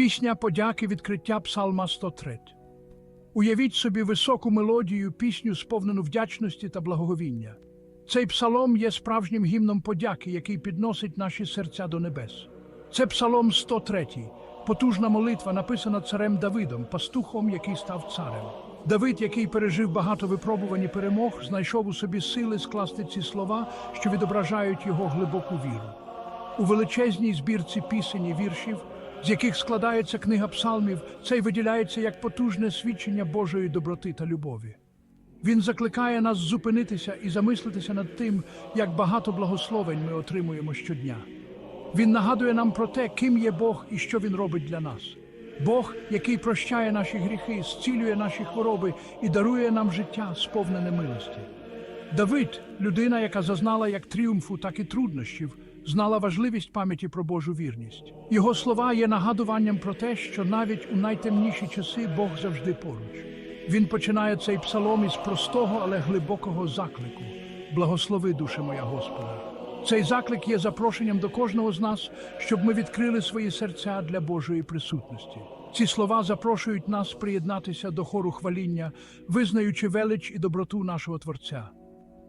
Пісня подяки відкриття Псалма 103. Уявіть собі високу мелодію, пісню, сповнену вдячності та благоговіння. Цей псалом є справжнім гімном подяки, який підносить наші серця до небес. Це псалом 103, потужна молитва, написана царем Давидом, пастухом, який став царем. Давид, який пережив багато випробувань і перемог, знайшов у собі сили скласти ці слова, що відображають його глибоку віру. У величезній збірці пісень і віршів, з яких складається книга псалмів, цей виділяється як потужне свідчення Божої доброти та любові. Він закликає нас зупинитися і замислитися над тим, як багато благословень ми отримуємо щодня. Він нагадує нам про те, ким є Бог і що Він робить для нас. Бог, який прощає наші гріхи, зцілює наші хвороби і дарує нам життя, сповнене милості. Давид, людина, яка зазнала як тріумфу, так і труднощів, знала важливість пам'яті про Божу вірність. Його слова є нагадуванням про те, що навіть у найтемніші часи Бог завжди поруч. Він починає цей псалом із простого, але глибокого заклику. Благослови, душе моя Господа. Цей заклик є запрошенням до кожного з нас, щоб ми відкрили свої серця для Божої присутності. Ці слова запрошують нас приєднатися до хору хваління, визнаючи велич і доброту нашого Творця.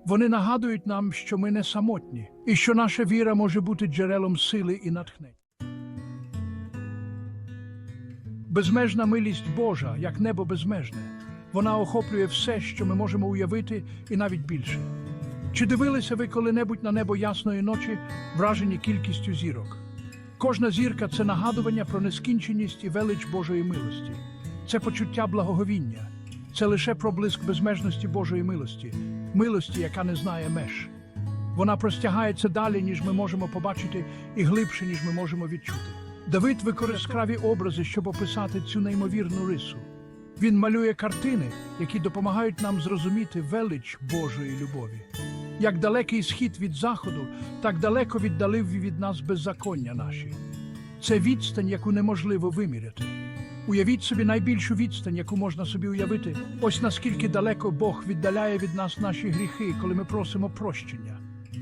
Вони нагадують нам, що ми не самотні, і що наша віра може бути джерелом сили і натхнення. Безмежна милість Божа, як небо безмежне. Вона охоплює все, що ми можемо уявити, і навіть більше. Чи дивилися ви коли-небудь на небо ясної ночі, вражені кількістю зірок? Кожна зірка це нагадування про нескінченість і велич Божої милості. Це почуття благоговіння. Це лише проблиск безмежності Божої милості, милості, яка не знає меж. Вона простягається далі, ніж ми можемо побачити, і глибше, ніж ми можемо відчути. Давид використав образи, щоб описати цю неймовірну рису. Він малює картини, які допомагають нам зрозуміти велич Божої любові. Як далекий схід від заходу, так далеко віддалив від нас беззаконня наші. Це відстань, яку неможливо виміряти. Уявіть собі найбільшу відстань, яку можна собі уявити. Ось наскільки далеко Бог віддаляє від нас наші гріхи, коли ми просимо прощення.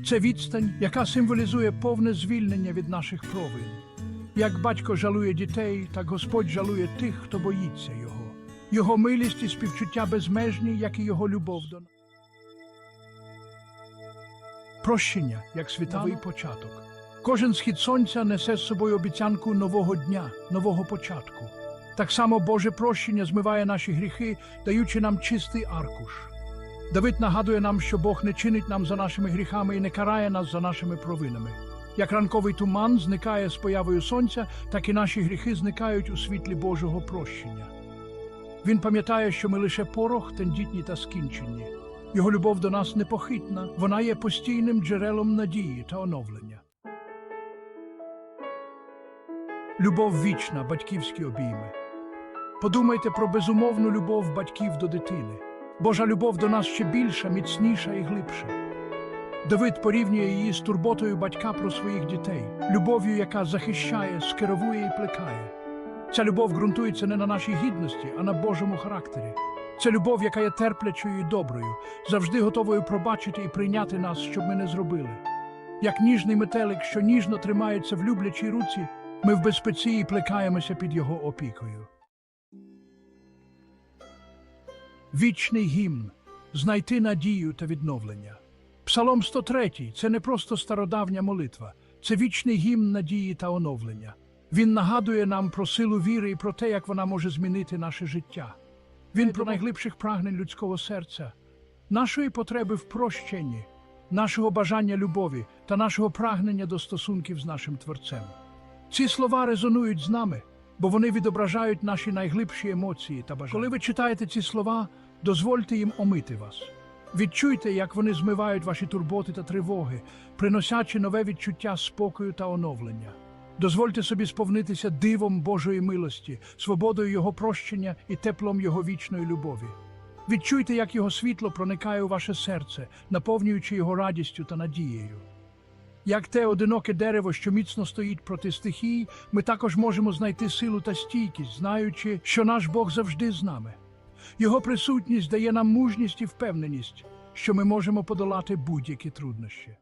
Це відстань, яка символізує повне звільнення від наших провин. Як батько жалує дітей, так Господь жалує тих, хто боїться Його. Його милість і співчуття безмежні, як і Його любов до нас. Прощення як світовий початок. Кожен схід сонця несе з собою обіцянку нового дня, нового початку. Так само Боже прощення змиває наші гріхи, даючи нам чистий аркуш. Давид нагадує нам, що Бог не чинить нам за нашими гріхами і не карає нас за нашими провинами. Як ранковий туман зникає з появою сонця, так і наші гріхи зникають у світлі Божого прощення. Він пам'ятає, що ми лише порох, тендітні та скінчені. Його любов до нас непохитна, вона є постійним джерелом надії та оновлення. Любов вічна, батьківські обійми. Подумайте про безумовну любов батьків до дитини. Божа любов до нас ще більша, міцніша і глибша. Давид порівнює її з турботою батька про своїх дітей, любов'ю, яка захищає, скеровує і плекає. Ця любов ґрунтується не на нашій гідності, а на Божому характері. Це любов, яка є терплячою і доброю, завжди готовою пробачити і прийняти нас, щоб ми не зробили. Як ніжний метелик, що ніжно тримається в люблячій руці, ми в безпеці і плекаємося під його опікою. Вічний гімн знайти надію та відновлення. Псалом 103 – це не просто стародавня молитва, це вічний гімн надії та оновлення. Він нагадує нам про силу віри і про те, як вона може змінити наше життя. Він про найглибших прагнень людського серця, нашої потреби в прощенні, нашого бажання любові та нашого прагнення до стосунків з нашим Творцем. Ці слова резонують з нами, бо вони відображають наші найглибші емоції та бажання. Коли ви читаєте ці слова, дозвольте їм омити вас. Відчуйте, як вони змивають ваші турботи та тривоги, приносячи нове відчуття спокою та оновлення. Дозвольте собі сповнитися дивом Божої милості, свободою Його прощення і теплом Його вічної любові. Відчуйте, як Його світло проникає у ваше серце, наповнюючи його радістю та надією. Як те одиноке дерево, що міцно стоїть проти стихій, ми також можемо знайти силу та стійкість, знаючи, що наш Бог завжди з нами. Його присутність дає нам мужність і впевненість, що ми можемо подолати будь-які труднощі.